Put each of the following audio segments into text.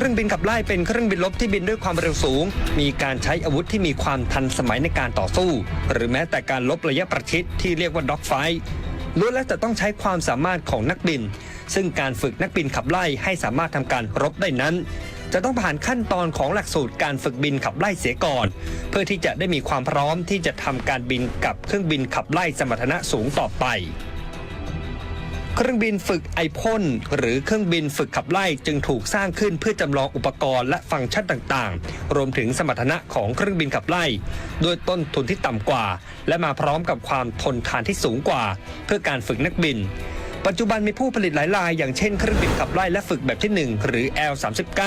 ครื่องบินขับไล่เป็นเครื่องบินรบที่บินด้วยความเร็วสูง มีการใช้อาวุธที่มีความทันสมัยในการต่อสู้ หรือแม้แต่การลบระยะประชิดที่เรียกว่าด็อกไฟล้วนแล้วแต่ต้องใช้ความสามารถของนักบิน ซึ่งการฝึกนักบินขับไล่ให้สามารถทำการรบได้นั้น จะต้องผ่านขั้นตอนของหลักสูตรการฝึกบินขับไล่เสียก่อน เพื่อที่จะได้มีความพร้อมที่จะทำการบินกับเครื่องบินขับไล่สมรรถนะสูงต่อไป เครื่องบินฝึกไอพ่นหรือเครื่องบินฝึกขับไล่จึงถูกสร้างขึ้นเพื่อจำลองอุปกรณ์และฟังก์ชันต่างๆ รวมถึงสมรรถนะของเครื่องบินขับไล่ด้วยต้นทุนที่ต่ำกว่า และมาพร้อมกับความทนทานที่สูงกว่า เพื่อการฝึกนักบินปัจจุบันมีผู้ผลิตหลายราย อย่างเช่นเครื่องบินขับไล่และฝึกแบบที่ 1 หรือ L39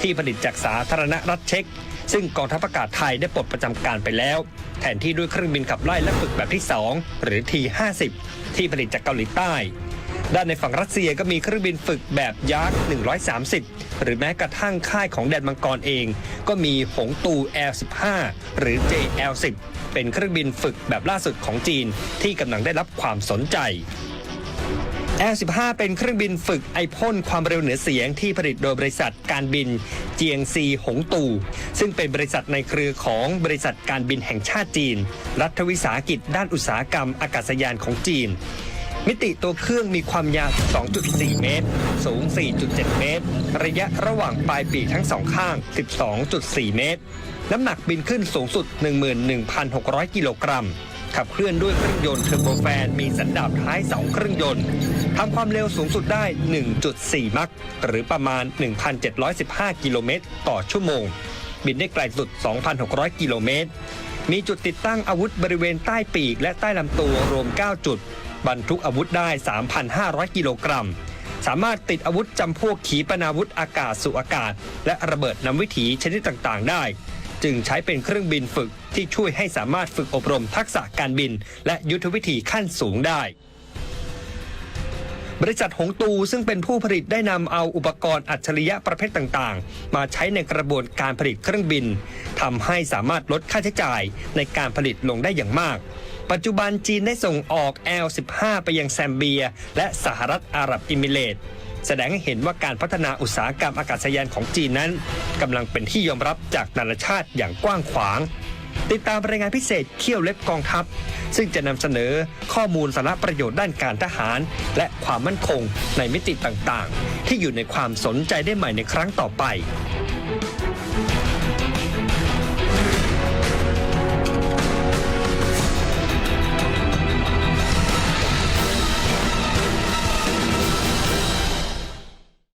ที่ผลิตจากสาธารณรัฐเช็ก ซึ่งกองทัพอากาศไทยได้ปลดประจำการไปแล้ว แทนที่ด้วยเครื่องบินขับไล่และฝึกแบบที่ 2 หรือ T50 ที่ผลิตจากเกาหลีใต้ ด้านในฝั่งรัสเซียก็มีเครื่องบินฝึกแบบยักษ์ 130 หรือแม้กระทั่งค่ายของแดนมังกรเอง ก็มีหงตู L15 หรือ JL10 เป็นเครื่องบินฝึกแบบล่าสุดของจีนที่กำลังได้รับความสนใจ L15 เป็นเครื่องบินฝึกไอพ่นความเร็วเหนือเสียงที่ผลิตโดยบริษัทการบินเจียงซีหงตู่ ซึ่งเป็นบริษัทในเครือของบริษัทการบินแห่งชาติจีน รัฐวิสาหกิจด้านอุตสาหกรรมอากาศยานของจีน มิติตัวเครื่องมีความยาว 2.4 เมตร สูง 4.7 เมตร ระยะระหว่างปลายปีกทั้งสองข้าง 12.4 เมตร น้ำหนักบินขึ้นสูงสุด 11,600 กิโลกรัมขับเคลื่อนด้วยเครื่องยนต์เทอร์โบแฟนมีสันดาปท้ายเสาเครื่องยนต์ ทำความเร็วสูงสุดได้ 1.4 มัคหรือประมาณ 1,715 กิโลเมตรต่อชั่วโมง บินได้ไกลสุด 2,600 กิโลเมตร มีจุดติดตั้งอาวุธบริเวณใต้ปีกและใต้ลำตัวรวม 9 จุด บรรทุกอาวุธได้ 3,500 กิโลกรัม สามารถติดอาวุธจำพวกขีปนาวุธอากาศสู่อากาศ และระเบิดนำวิถีชนิดต่างๆ ได้จึงใช้เป็นเครื่องบินฝึกที่ช่วยให้สามารถฝึกอบรมทักษะการบิน และยุทธวิธีขั้นสูงได้ บริษัทหงตูซึ่งเป็นผู้ผลิตได้นำเอาอุปกรณ์อัจฉริยะประเภทต่างๆ มาใช้ในกระบวนการผลิตเครื่องบินทำให้สามารถลดค่าใช้จ่ายในการผลิตลงได้อย่างมาก ปัจจุบันจีนได้ส่งออก L15 ไปยังแซมเบีย และสหรัฐอาหรับอิมิเรตแสดงให้เห็นว่าการพัฒนาอุตสาหกรรมอากาศยานของจีนนั้นกำลังเป็นที่ยอมรับจากนานาชาติอย่างกว้างขวาง ติดตามรายงานพิเศษเขี่ยวเล็บกองทัพ ซึ่งจะนำเสนอข้อมูลสาระประโยชน์ด้านการทหาร และความมั่นคงในมิติต่างๆ ที่อยู่ในความสนใจได้ใหม่ในครั้งต่อไป